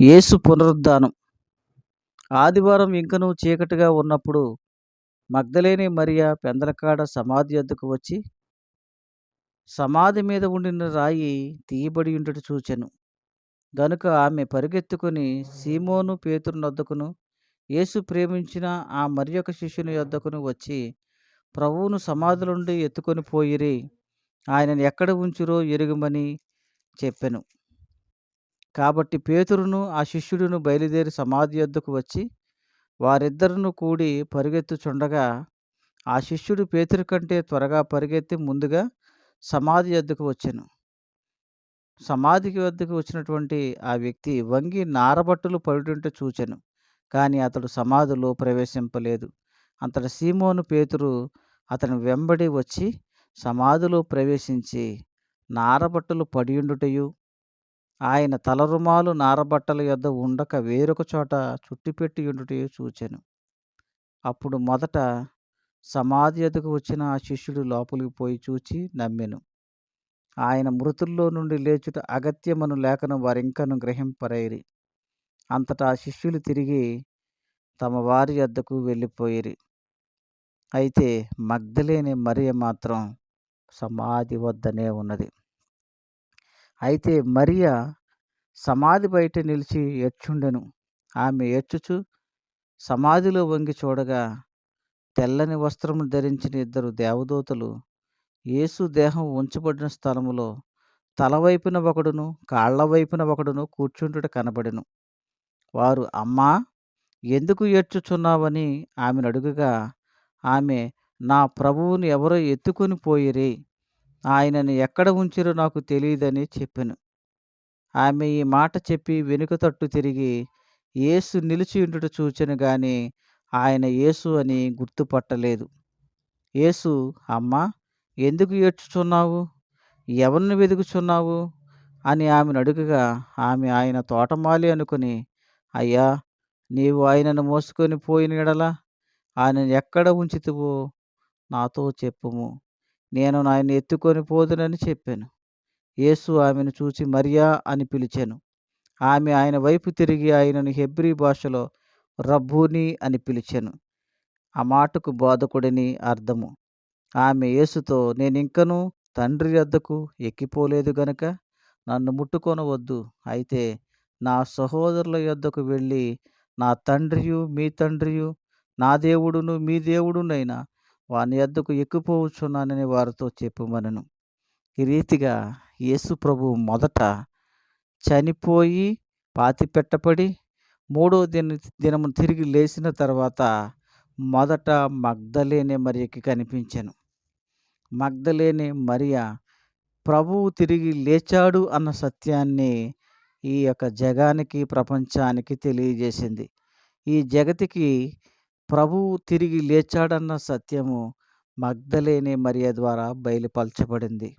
యేసు పునరుద్ధానం. ఆదివారం ఇంకనూ చీకటిగా ఉన్నప్పుడు మగ్ధలేని మరియ పెందలకాడ సమాధి వద్దకు వచ్చి సమాధి మీద ఉండిన రాయి తీయబడి ఉండుట చూచెను. గనుక ఆమె పరిగెత్తుకొని సీమోను పేతురు వద్దకును యేసు ప్రేమించిన ఆ మరి యొక్క శిష్యుని వద్దకును వచ్చి ప్రభువును సమాధుల నుండి ఎత్తుకొని పోయిరి. ఆయనను ఎక్కడ ఉంచురో ఎరుగమని చెప్పెను. కాబట్టి పేతురును ఆ శిష్యుడును బయలుదేరి సమాధి యొద్దకు వచ్చి వారిద్దరును కూడి పరిగెత్తుచుండగా ఆ శిష్యుడు పేతురు కంటే త్వరగా పరిగెత్తి ముందుగా సమాధి యొద్దకు వచ్చాను. సమాధికి వద్దకు వచ్చినటువంటి ఆ వ్యక్తి వంగి నారబట్టలు పడుతుంటే చూచెను కానీ అతడు సమాధిలో ప్రవేశింపలేదు. అంతటి సీమోను పేతురు అతని వెంబడి వచ్చి సమాధిలో ప్రవేశించి నారబట్టలు పడియుండుటయు ఆయన తలరుమాలు నారబట్టల యొద్ద ఉండక వేరొక చోట చుట్టిపెట్టి ఉండుటయు చూచాను. అప్పుడు మొదట సమాధి ఎదుకు వచ్చిన ఆ శిష్యుడు లోపలికి పోయి చూచి నమ్మెను. ఆయన మృతుల్లో నుండి లేచుట అగత్యమను లేఖను వారింకను గ్రహింపరైరి. అంతటా ఆ శిష్యులు తిరిగి తమ వారి వద్దకు వెళ్ళిపోయిరి. అయితే మగ్ధలేని మరియ మాత్రం సమాధి వద్దనే ఉన్నది. అయితే మరియ సమాధి బయట నిలిచి ఏడ్చుండెను. ఆమె ఏడ్చుచు సమాధిలో వంగి చూడగా తెల్లని వస్త్రము ధరించిన ఇద్దరు దేవదూతలు యేసు దేహం ఉంచబడిన స్థలములో తలవైపున ఒకడును కాళ్ళ వైపున ఒకడును కూర్చుంటుట కనబడెను. వారు అమ్మా ఎందుకు ఏడ్చుచున్నావని ఆమెను అడుగుగా ఆమె నా ప్రభువుని ఎవరో ఎత్తుకొని పోయిరి. ఆయనను ఎక్కడ ఉంచిరో నాకు తెలియదని చెప్పాను. ఆమె ఈ మాట చెప్పి వెనుక తట్టు తిరిగి యేసు నిలిచి ఉండుట చూచెను గాని ఆయన యేసు అని గుర్తుపట్టలేదు. యేసు అమ్మా ఎందుకు ఏడ్చుచున్నావు? ఎవరిని వెతుకుచున్నావు అని ఆమెను అడుగగా ఆమె ఆయన తోటమాలి అనుకుని అయ్యా నీవు ఆయనను మోసుకొని పోయిన ఎడలా ఆయనను ఎక్కడ ఉంచితువో నాతో చెప్పుము. నేను నాయన ఎత్తుకొని పోదునని చెప్పాను. యేసు ఆమెను చూసి మరియా అని పిలిచాను. ఆమె ఆయన వైపు తిరిగి ఆయనను హెబ్రీ భాషలో రబ్బూని అని పిలిచాను. ఆ మాటకు బోధకుడిని అర్థము. ఆమె యేసుతో నేను తండ్రి వద్దకు ఎక్కిపోలేదు గనక నన్ను ముట్టుకొనవద్దు. అయితే నా సహోదరుల యొద్దకు వెళ్ళి నా తండ్రియు మీ తండ్రియు నా దేవుడును మీ దేవుడునైనా వాని యొద్దకు ఎక్కిపోవచ్చున్నానని వారితో చెప్పుమనను. ఈ రీతిగా యేసు ప్రభు మొదట చనిపోయి పాతి పెట్టబడి మూడో దిన దినము తిరిగి లేచిన తర్వాత మొదట మగ్ధలేని మరియకి కనిపించాను. మగ్ధలేని మరియ ప్రభువు తిరిగి లేచాడు అన్న సత్యాన్ని ఈ యొక్క జగానికి ప్రపంచానికి తెలియజేసింది. ఈ జగతికి ప్రభువు తిరిగి లేచాడన్న సత్యము మగ్ధలేని మరియ ద్వారా బయలుపరచబడింది.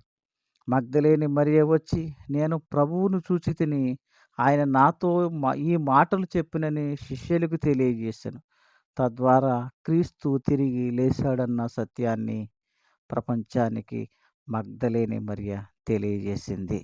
మగ్ధలేని మరియ వచ్చి నేను ప్రభువును చూచి తిని ఆయన నాతో ఈ మాటలు చెప్పినని శిష్యులకు తెలియజేశాను. తద్వారా క్రీస్తు తిరిగి లేచాడన్న సత్యాన్ని ప్రపంచానికి మగ్ధలేని మరియ తెలియజేసింది.